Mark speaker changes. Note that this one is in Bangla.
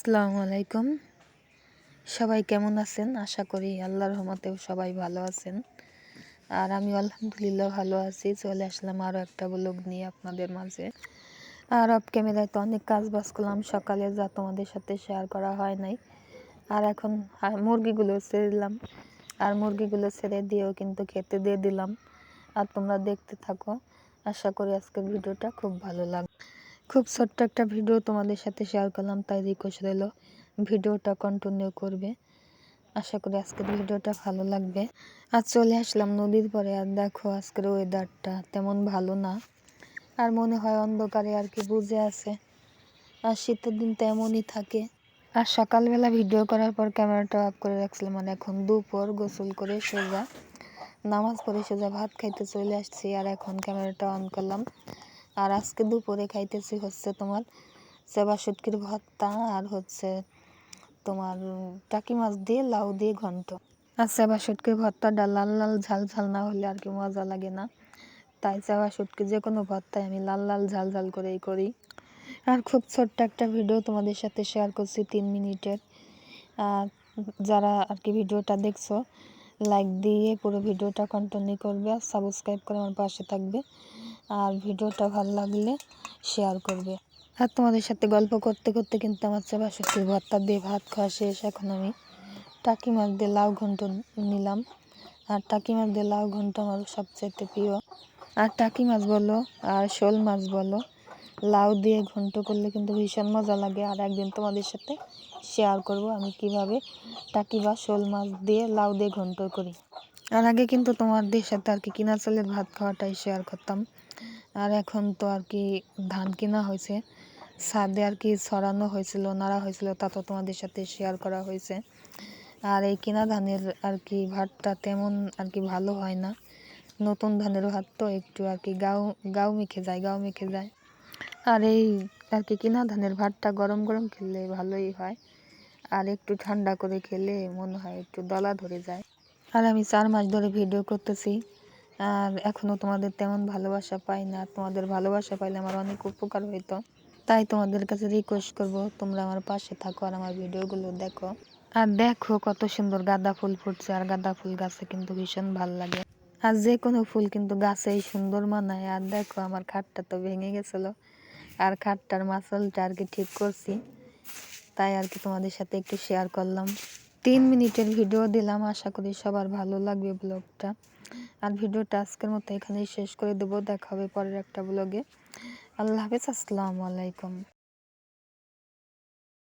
Speaker 1: আসসালামু আলাইকুম। সবাই কেমন আছেন? আশা করি আল্লাহর রহমতেও সবাই ভালো আছেন। আর আমি আলহামদুলিল্লাহ ভালো আছি। চলে আসলাম আরও একটা ব্লগ নিয়ে আপনাদের মাঝে। আর অফ ক্যামেরায় তো অনেক কাজ বাজ করলাম। সকালে যা তোমাদের সাথে শেয়ার করা হয় নাই। আর এখন মুরগিগুলো ছেড়ে দিলাম। আর মুরগিগুলো ছেড়ে দিয়েও কিন্তু খেতে দিয়ে দিলাম। আর তোমরা দেখতে থাকো। আশা করি আজকের ভিডিওটা খুব ভালো লাগবে। খুব ছোট্ট একটা ভিডিও তোমাদের সাথে শেয়ার করলাম, তাই রিকোয়েস্ট রইল। ভিডিওটা কন্টিনিউ করবে। আশা করি আজকের ভিডিওটা ভালো লাগবে। আর চলে আসলাম নদীর পরে, আর দেখো আজকের ওয়েদারটা তেমন ভালো না। আর মনে হয় অন্ধকারে আর কি বুঝে আছে। আর শীতের দিন তেমনই থাকে। আর সকালবেলা ভিডিও করার পর ক্যামেরাটা অফ করে রাখছিলাম, আর এখন দুপুর গোসল করে সোজা, নামাজ পড়ে সোজা ভাত খাইতে চলে আসছি, আর এখন ক্যামেরাটা অন করলাম। আর আজকে দুপুরে খাইতেছি হচ্ছে তোমার সেবা শুটকির ভর্তা আর হচ্ছে তোমার টাকি মাছ দিয়ে লাউ দিয়ে ঘন্ট। আর সেবা শুটকির ভর্তাটা লাল লাল ঝাল ঝাল না হলে আর কি মজা লাগে না। তাই সেবা শুটকি যে কোনো ভর্তায় আমি লাল লাল ঝাল ঝাল করেই করি। আর খুব ছোট্ট একটা ভিডিও তোমাদের সাথে শেয়ার করছি তিন মিনিটের। আর যারা আর কি ভিডিওটা দেখছ লাইক দিয়ে পুরো ভিডিওটা কন্টিনিউ করবে আর সাবস্ক্রাইব করে আমার পাশে থাকবে। আর ভিডিওটা ভালো লাগলে শেয়ার করবে। আর তোমাদের সাথে গল্প করতে করতে কিন্তু আমার চেবা সত্যি ভর্তা দিয়ে ভাত খাওয়া শেষ। এখন আমি টাকি মাছ দিয়ে লাউ ঘন্ট নিলাম। আর টাকি মাছ দিয়ে লাউ ঘন্ট আমার সবচেয়ে প্রিয়। আর টাকি মাছ বলো, আর শোল মাছ বলো, লাউ দিয়ে ঘন্ট করলে কিন্তু ভীষণ মজা লাগে। আর একদিন তোমাদের সাথে শেয়ার করব আমি কীভাবে টাকি বা শোল মাছ দিয়ে লাউ দিয়ে ঘন্ট করি। আর আগে কিন্তু তোমাদের সাথে আর কি কিনা চালের ভাত খাওয়াটাই শেয়ার করতাম। আর এখন তো আর কি ধান কেনা হয়েছে। ছাদে আর কি ছড়ানো হয়েছিল, নাড়া হয়েছিল, তা তো তোমাদের সাথে শেয়ার করা হয়েছে। আর এই কিনা ধানের আর কি ভাতটা তেমন আর কি ভালো হয় না। নতুন ধানের ভাত তো একটু আর কি গাও গাও মেখে যায়, গাও মেখে যায়। আর এই আর কি কিনা ধানের ভাতটা গরম গরম খেলে ভালোই হয়। আর একটু ঠান্ডা করে খেলে মনে হয় একটু দলা ধরে যায়। আর আমি চার মাস ধরে ভিডিও করতেছি। আর এখনও তোমাদের তেমন ভালোবাসা পাই না। তোমাদের ভালোবাসা পাইলে আমার অনেক উপকার হইতো। তাই তোমাদের কাছে রিকোয়েস্ট করব, তোমরা আমার পাশে থাকো আর আমার ভিডিওগুলো দেখো। আর দেখো কত সুন্দর গাঁদা ফুল ফুটছে আর গাঁদা ফুল গাছে কিন্তু ভীষণ ভালো লাগে। আর যে কোনো ফুল কিন্তু গাছেই সুন্দর মানায়। আর দেখো আমার খাটটা তো ভেঙে গেছিল। আর খাটটার মাসলটা আর কি ঠিক করছি। তাই আর কি তোমাদের সাথে একটু শেয়ার করলাম। তিন মিনিটের ভিডিও দিলাম। আশা করি সবার ভালো লাগবে ব্লগটা। আর ভিডিওটা আজকের মতো এখানেই শেষ করে দেবো। দেখা হবে পরের একটা ব্লগে। আল্লাহ হাফেজ, আসসালামু আলাইকুম।